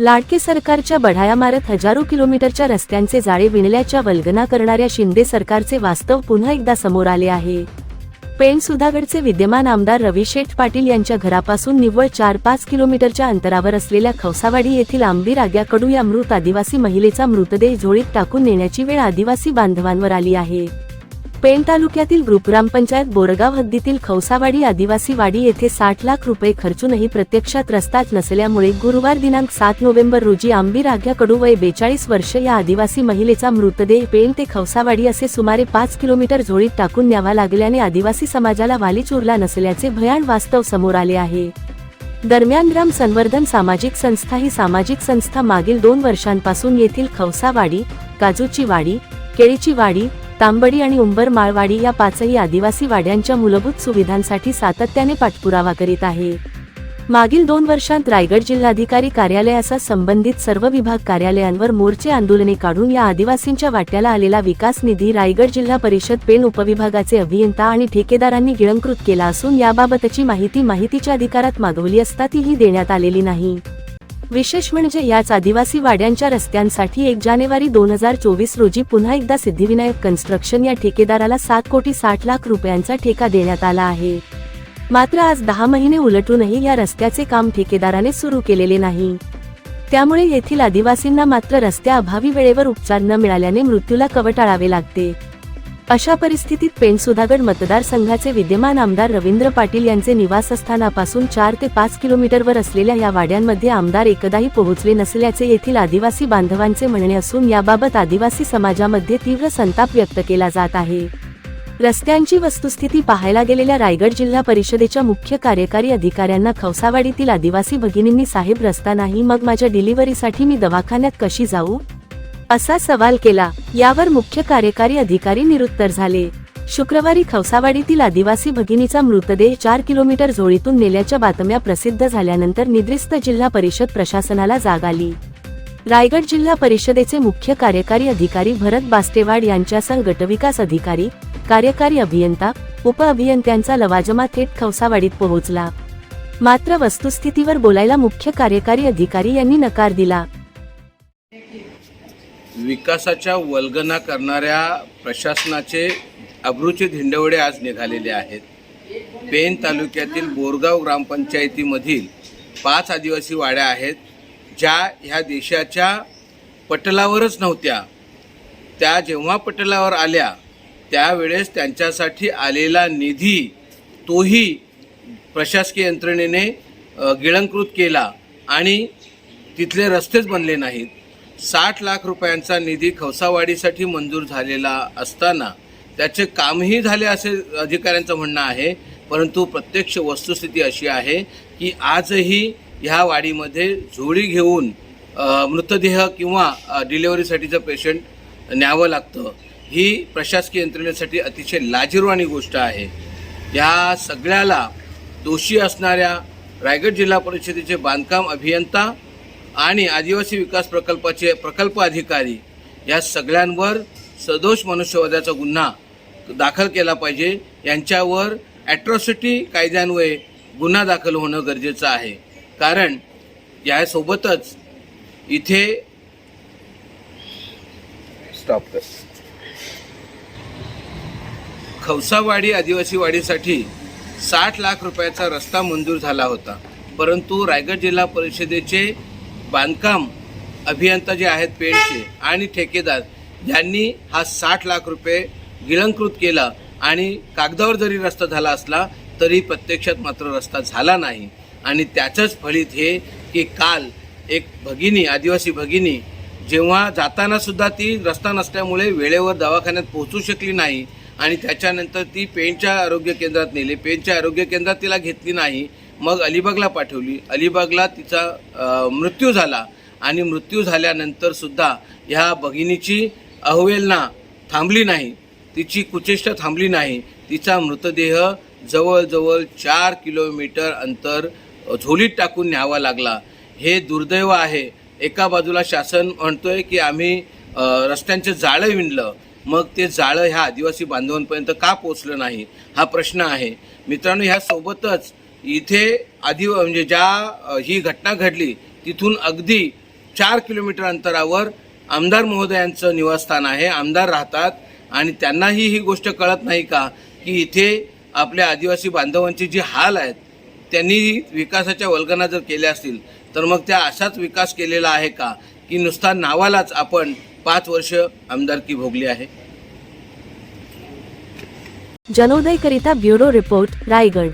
लाडके सरकारच्या बढाया मारत हजारो किलोमीटरच्या रस्त्यांचे जाळे विणल्याच्या वल्गना करणाऱ्या शिंदे सरकारचे वास्तव पुन्हा एकदा समोर आले आहे. पेण सुधागडचे विद्यमान आमदार रवी शेठ पाटील यांच्या घरापासून निव्वळ चार पाच किलोमीटरच्या अंतरावर असलेल्या खवसावाडी येथील आंबी राग्याकडू या मृत आदिवासी महिलेचा मृतदेह झोळीत टाकून नेण्याची वेळ आदिवासी बांधवांवर आली आहे. पेण तालुक्यातील ग्रुप ग्रामपंचायत बोरगाव हद्दीतील खवसावाडी आदिवासी वाडी येथे साठ लाख रुपये खर्चूनही प्रत्यक्षात रस्ताच नसल्यामुळे गुरुवार दिनांक सात नोव्हेंबर रोजी आंबीर आघ्याकडू वय बेचाळीस वर्ष या आदिवासी महिलेचा मृतदेह पेण ते खवसावाडी असे सुमारे पाच किलोमीटर झोळीत टाकून न्यावा लागल्याने आदिवासी समाजाला वालीच उरला नसल्याचे भयान वास्तव समोर आले आहे. दरम्यान ग्राम संवर्धन सामाजिक संस्था ही सामाजिक संस्था मागील दोन वर्षांपासून येथील खवसावाडी काजूची वाडी केळीची वाडी तांबडी आणि उंबर माळवाडी या पाचही आदिवासी वाड्यांच्या मूलभूत सुविधांसाठी सातत्याने पाठपुरावा करीत आहे. मागील दोन वर्षांत रायगड जिल्हाधिकारी कार्यालयासह संबंधित सर्व विभाग कार्यालयांवर मोर्चे आंदोलने काढून या आदिवासींच्या वाट्याला आलेला विकास निधी रायगड जिल्हा परिषद पेण उपविभागाचे अभियंता आणि ठेकेदारांनी गिळंकृत केला असून याबाबतची माहिती माहितीच्या अधिकारात मागवली असता तीही देण्यात आलेली नाही. विशेष म्हणजे याच आदिवासी वाड्यांच्या रस्त्यांसाठी एक जानेवारी दोन हजार चोवीस रोजी पुन्हा एकदा सिद्धिविनायक कन्स्ट्रक्शन या ठेकेदाराला सात कोटी साठ लाख रुपयांचा ठेका देण्यात आला आहे. मात्र आज दहा महिने उलटूनही या रस्त्याचे काम ठेकेदाराने सुरू केलेले नाही. त्यामुळे येथील आदिवासींना मात्र रस्त्याअभावी वेळेवर उपचार न मिळाल्याने मृत्यूला कवटाळावे लागते. अशा परिस्थितीत पेण सुधागड मतदारसंघाचे विद्यमान आमदार रवींद्र पाटील यांचे निवासस्थानापासून चार ते पाच किलोमीटरवर असलेल्या या वाड्यांमध्ये आमदार एकदाही पोहोचले नसल्याचे येथील आदिवासी बांधवांचे म्हणणे असून याबाबत आदिवासी समाजामध्ये तीव्र संताप व्यक्त केला जात आहे. रस्त्यांची वस्तुस्थिती पाहायला गेलेल्या रायगड जिल्हा परिषदेच्या मुख्य कार्यकारी अधिकाऱ्यांना खवसावाडीतील आदिवासी भगिनींनी साहेब रस्ता नाही मग माझ्या डिलिव्हरीसाठी मी दवाखान्यात कशी जाऊ? असा सवाल केला. यावर मुख्य कार्यकारी अधिकारी निरुत्तर झाले. शुक्रवारी खवसावाडीतील आदिवासी भगिनीचा मृतदेह चार किलोमीटर झोळीतून नेल्याच्या बातम्या प्रसिद्ध झाल्यानंतर निद्रिस्त जिल्हा परिषद प्रशासनाला जाग आली. रायगड जिल्हा परिषदेचे मुख्य कार्यकारी अधिकारी भरत बास्टेवाड यांच्यासह गटविकास अधिकारी कार्यकारी अभियंता उप अभियंत्यांचा लवाजमा थेट खवसावाडीत पोहोचला. मात्र वस्तुस्थितीवर बोलायला मुख्य कार्यकारी अधिकारी यांनी नकार दिला. विकासाच्या वल्गना करणाऱ्या प्रशासनाचे अब्रूचे धिंडवडे आज निघालेले आहेत. पेन तालुक्यातील बोरगाव ग्रामपंचायतीमधील पाच आदिवासी वाड्या आहेत ज्या ह्या देशाच्या पटलावरच नव्हत्या. त्या जेव्हा पटलावर आल्या त्यावेळेस त्यांच्यासाठी आलेला निधी तोही प्रशासकीय यंत्रणेने गिळंकृत केला आणि तिथले रस्तेच बनले नाहीत. साठ लाख रुपयांचा निधी खवसावाडीसाठी मंजूर झालेला असताना त्याचे कामही झाले असे अधिकाऱ्यांचं म्हणणं आहे. परंतु प्रत्यक्ष वस्तुस्थिती अशी आहे की आजही ह्या वाडीमध्ये झोळी घेऊन मृतदेह किंवा डिलेवरीसाठीचं पेशंट न्यावं लागतं. ही प्रशासकीय यंत्रणेसाठी अतिशय लाजिरवाणी गोष्ट आहे. या सगळ्याला दोषी असणाऱ्या रायगड जिल्हा परिषदेचे बांधकाम अभियंता आणि आदिवासी विकास प्रकल्पाचे प्रकल्प अधिकारी या सगळ्यांवर सदोष मनुष्यवधाचा गुन्हा दाखल केला पाहिजे. यांच्यावर ॲट्रॉसिटी कायद्यान्वये गुन्हा दाखल होणं गरजेचं आहे. कारण यासोबतच इथे स्टॉप कर. खवसावाडी आदिवासी वाडीसाठी साठ लाख रुपयाचा रस्ता मंजूर झाला होता. परंतु रायगड जिल्हा परिषदेचे बांधकाम अभियंता जे आहेत पेंटचे आणि ठेकेदार यांनी हा साठ लाख रुपये गिळंकृत केला आणि कागदावर जरी रस्ता झाला असला तरी प्रत्यक्षात मात्र रस्ता झाला नाही. आणि त्याचंच फलित हे की काल एक भगिनी आदिवासी भगिनी जेव्हा जाताना सुद्धा ती रस्ता नसल्यामुळे वेळेवर दवाखान्यात पोहोचू शकली नाही आणि त्याच्यानंतर ती पेनच्या आरोग्य केंद्रात नेली. पेनच्या आरोग्य केंद्रात तिला घेतली नाही. मग अलिबागला पाठवली. अलिबागला तिचा मृत्यू झाला. आणि मृत्यू झाल्यानंतर सुद्धा ह्या भगिनीची अहवेलना थांबली नाही. तिची कुचेष्टा थांबली नाही. तिचा मृतदेह जवळजवळ चार किलोमीटर अंतर झोलीत टाकून न्यावा लागला. हे दुर्दैव आहे. एका बाजूला शासन म्हणतोय की आम्ही रस्त्यांचे रस्त्यांचं जाळं विणलं. मग ते जाळं ह्या आदिवासी बांधवांपर्यंत का पोचलं नाही? हा प्रश्न आहे. मित्रांनो ह्यासोबतच इथे आधी म्हणजे ज्या ही घटना घडली तिथून अगदी चार किलोमीटर अंतरावर आमदार महोदयांचं निवासस्थान आहे. आमदार राहतात आणि त्यांनाही ही गोष्ट कळत नाही का की इथे आपल्या आदिवासी बांधवांचे जे हाल आहेत त्यांनी विकासाच्या वल्गना जर केल्या असतील तर मग त्या असाच विकास केलेला आहे का की नुसता नावालाच आपण पाच वर्ष आमदारकी भोगली आहे? जनोदयकरिता ब्युरो रिपोर्ट रायगड.